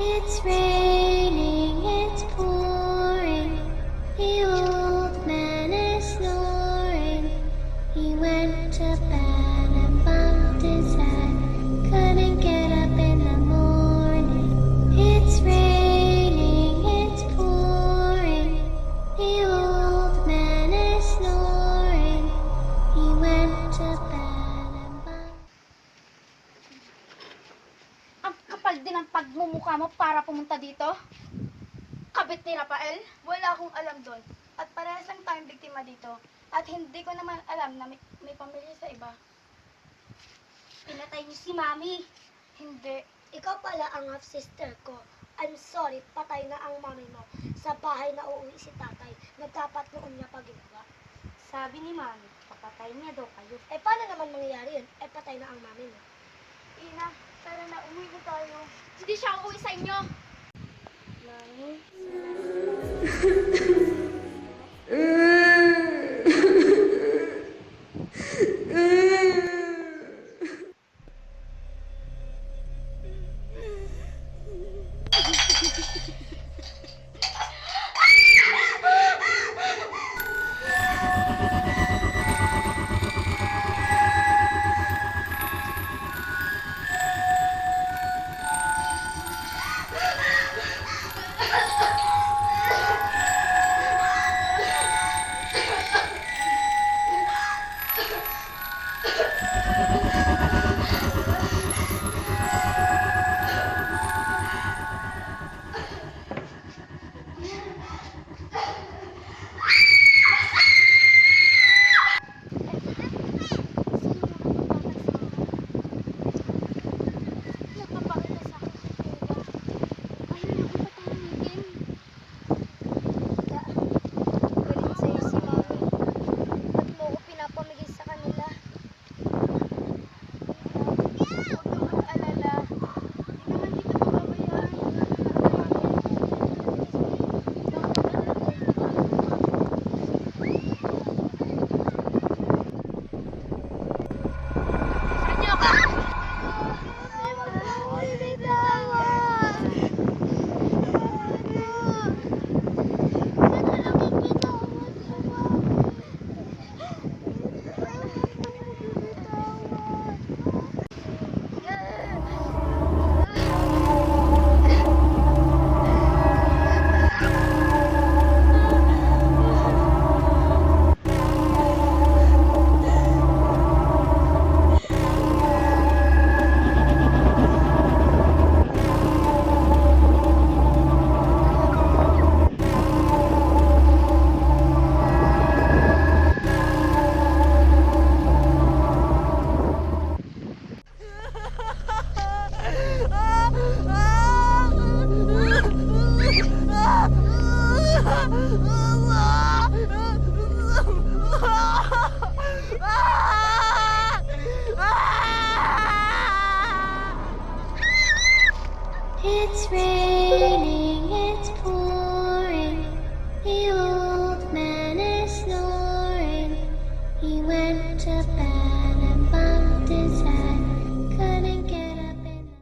It's raining, kapal din ang pagmumukha mo para pumunta dito. Kabit ni Rafael? Wala akong alam doon. At parehas lang tayong biktima dito. At hindi ko naman alam na may, may pamilya sa iba. Pinatay niyo si Mami. Hindi. Ikaw pala ang half-sister ko. I'm sorry, patay na ang mami mo. Sa bahay na uuwi si tatay. Nagkapat noon niya pa ginawa. Sabi ni Mami, papatay niya daw kayo. Eh, paano naman mangyayari yun? Eh, patay na ang mami mo. Ina, tara na, uwi na tayo. Hindi siya uuwi sa inyo. Mami? Mmm! It's real.